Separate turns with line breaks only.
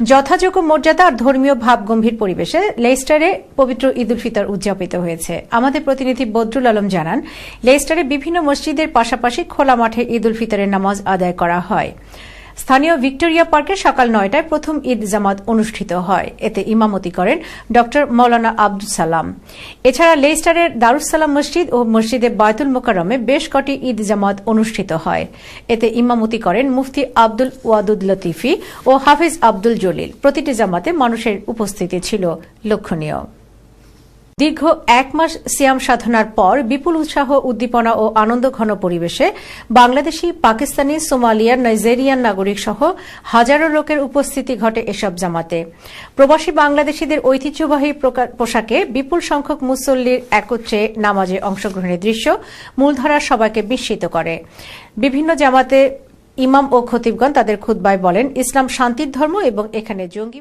যথাযোগ্য মর্যাদা আর ধর্মীয় ভাব গম্ভীর পরিবেশে লেস্টারে পবিত্র ঈদ উল ফিতর উদযাপিত হয়েছে। আমাদের প্রতিনিধি বদরুল আলম জানান লেস্টারে বিভিন্ন মসজিদের পাশাপাশি খোলা মাঠে ঈদ উল ফিতরের নামাজ আদায় করা হয়। স্থানীয় ভিক্টোরিয়া পার্কে সকাল নয়টায় প্রথম ঈদ জামাত অনুষ্ঠিত হয়। এতে ইমামতি করেন ড মৌলানা আব্দুল সালাম। এছাড়া লেস্টারের দারুসালাম মসজিদ ও মসজিদে বায়তুল মোকারমে বেশ কটি ঈদ জামাত অনুষ্ঠিত হয়। এতে ইমামতি করেন মুফতি আব্দুল ওয়াদুদ লতিফি ও হাফিজ আব্দুল জলিল। প্রতিটি জামাতে মানুষের উপস্থিতি ছিল লক্ষণীয়। দীর্ঘ এক মাস সিয়াম সাধনার পর বিপুল উৎসাহ, উদ্দীপনা ও আনন্দ ঘন পরিবেশে বাংলাদেশি, পাকিস্তানি সোমালিয়ার নাইজেরিয়ান নাগরিক সহ হাজারো লোকের উপস্থিতি ঘটে এসব জামাতে। প্রবাসী বাংলাদেশিদের ঐতিহ্যবাহী পোশাকে বিপুল সংখ্যক মুসল্লির একত্রে নামাজে অংশগ্রহণের দৃশ্য মূলধারার সবাইকে বিস্মিত করে। বিভিন্ন জামাতে ইমাম ও খতিবগণ তাদের খুতবায় বলেন, ইসলাম শান্তির ধর্ম এবং এখানে জঙ্গি